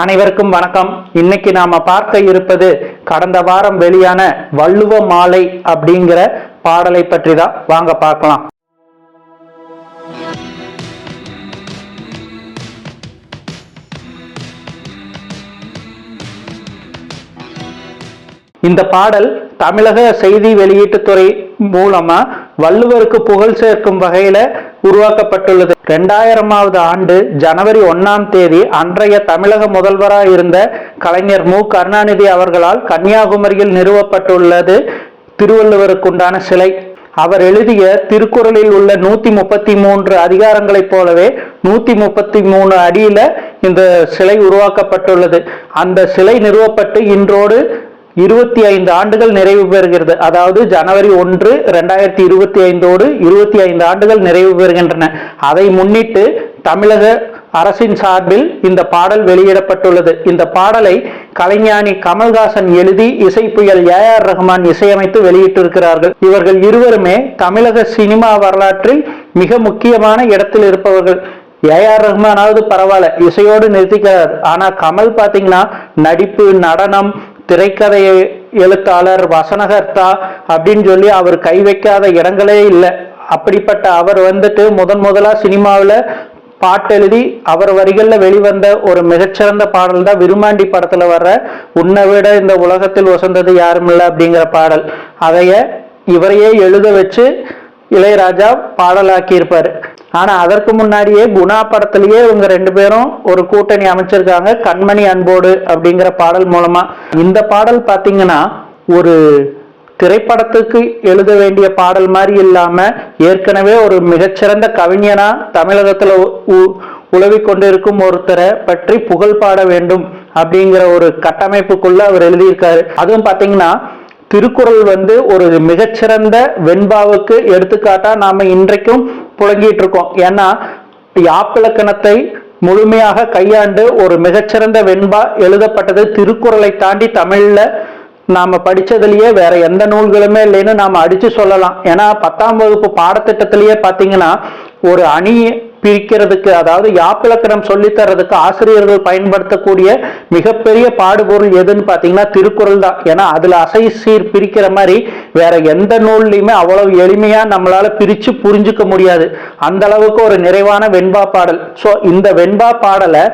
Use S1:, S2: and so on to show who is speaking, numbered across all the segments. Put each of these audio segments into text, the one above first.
S1: அனைவருக்கும் வணக்கம். இன்னைக்கு நாம பார்க்க இருப்பது கடந்த வாரம் வெளியான வள்ளுவ மாலை அப்படிங்கிற பாடலை பற்றி தான் வாங்க பார்க்கலாம். இந்த பாடல் தமிழக செய்தி வெளியீட்டுத்துறை மூலமா வள்ளுவருக்கு புகழ் சேர்க்கும் வகையில உருவாக்கப்பட்டுள்ளது. இரண்டாயிரமாவது ஆண்டு ஜனவரி ஒன்னாம் தேதி அன்றைய தமிழக முதல்வராக இருந்த கலைஞர் மு. கருணாநிதி அவர்களால் கன்னியாகுமரியில் நிறுவப்பட்டுள்ளது திருவள்ளுவருக்குண்டான சிலை. அவர் எழுதிய திருக்குறளில் உள்ள நூத்தி முப்பத்தி மூன்று அதிகாரங்களைப் போலவே நூத்தி முப்பத்தி மூணு அடியில இந்த சிலை உருவாக்கப்பட்டுள்ளது. அந்த சிலை நிறுவப்பட்டு இன்றோடு இருபத்தி ஐந்து ஆண்டுகள் நிறைவு பெறுகிறது. அதாவது ஜனவரி ஒன்று ரெண்டாயிரத்தி இருபத்தி ஐந்தோடு இருபத்தி ஐந்து ஆண்டுகள் நிறைவு பெறுகின்றன. அதை முன்னிட்டு தமிழக அரசின் சார்பில் இந்த பாடல் வெளியிடப்பட்டுள்ளது. இந்த பாடலை கலைஞானி கமல்ஹாசன் எழுதி இசை புயல் ஏ ஆர் ரஹ்மான் இசையமைத்து வெளியிட்டிருக்கிறார்கள். இவர்கள் இருவருமே தமிழக சினிமா வரலாற்றில் மிக முக்கியமான இடத்தில் இருப்பவர்கள். ஏ ஆர் ரஹ்மானாவது பரவாயில்ல இசையோடு நிறுத்திக்கிறார் ஆனா கமல் பாத்தீங்கன்னா நடிப்பு நடனம் திரைக்கதை எழுத்தாளர் வசனகர்த்தா அப்படின்னு சொல்லி அவர் கை வைக்காத இடங்களே இல்லை. அப்படிப்பட்ட அவர் வந்துட்டு முதன் முதலாக சினிமாவில் பாட்டெழுதி அவர் வரிகளில் வெளிவந்த ஒரு மிகச்சிறந்த பாடல் தான் விருமாண்டி படத்தில் வர்ற உன்னை விட இந்த உலகத்தில் வசந்தது யாரும் இல்லை அப்படிங்கிற பாடல். அதைய இவரையே எழுத வச்சு இளையராஜா பாடலாக்கியிருப்பார். ஆனா அதற்கு முன்னாடியே குணா படத்திலேயே இவங்க ரெண்டு பேரும் ஒரு கூட்டணி அமைச்சிருக்காங்க கண்மணி அன்போடு அப்படிங்கிற பாடல் மூலமா. இந்த பாடல் பாத்தீங்கன்னா ஒரு திரைப்படத்துக்கு எழுத வேண்டிய பாடல் மாதிரி இல்லாம ஏற்கனவே ஒரு மிகச்சிறந்த கவிஞனா தமிழகத்துல உழவி கொண்டிருக்கும் ஒருத்தரை பற்றி புகழ் பாட வேண்டும் அப்படிங்கிற ஒரு கட்டமைப்புக்குள்ள அவர் எழுதியிருக்காரு. அதுவும் பாத்தீங்கன்னா திருக்குறள் வந்து ஒரு மிகச்சிறந்த வெண்பாவுக்கு எடுத்துக்காட்டா நாம இன்றைக்கும் புழங்கிட்டு இருக்கோம் ஏன்னா யாப்பிலக்கணத்தை முழுமையாக கையாண்டு ஒரு மிகச்சிறந்த வெண்பா எழுதப்பட்டது திருக்குறளை தாண்டி தமிழ்ல நாம படிச்சதுலயே வேற எந்த நூல்களுமே இல்லைன்னு நாம அடிச்சு சொல்லலாம். ஏன்னா பத்தாம் வகுப்பு பாடத்திட்டத்திலேயே பாத்தீங்கன்னா ஒரு அணி பிரிக்கிறதுக்கு அதாவது யாப்பிலக்கணம் சொல்லித்தரதுக்கு ஆசிரியர்கள் பயன்படுத்தக்கூடிய மிகப்பெரிய பாடுபொருள் எதுன்னு பார்த்தீங்கன்னா திருக்குறள் தான். ஏன்னா அதில் அசை சீர் பிரிக்கிற மாதிரி வேற எந்த நூல்லையுமே அவ்வளவு எளிமையாக நம்மளால் பிரித்து புரிஞ்சுக்க முடியாது. அந்த அளவுக்கு ஒரு நிறைவான வெண்பா பாடல். ஸோ இந்த வெண்பா பாடலை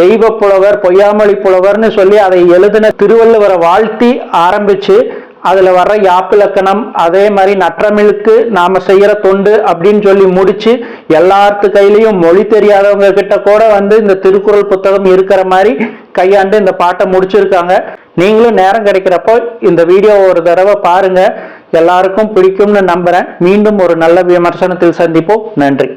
S1: தெய்வ புலவர் பொய்யாமொழி புலவர்னு சொல்லி அதை எழுதின திருவள்ளுவரை வாழ்த்தி ஆரம்பிச்சு அதில் வர்ற யாப்பிலக்கணம் அதே மாதிரி நற்றமிழுக்கு நாம் செய்கிற தொண்டு அப்படின்னு சொல்லி முடித்து எல்லாத்து கையிலையும் மொழி தெரியாதவங்க கிட்ட கூட வந்து இந்த திருக்குறள் புத்தகம் இருக்கிற மாதிரி கையாண்டு இந்த பாட்டை முடிச்சிருக்காங்க. நீங்களும் நேரம் கிடைக்கிறப்போ இந்த வீடியோ ஒரு தடவை பாருங்க. எல்லாருக்கும் பிடிக்கும்னு நம்புறேன். மீண்டும் ஒரு நல்ல விமர்சனத்தில் சந்திப்போம். நன்றி.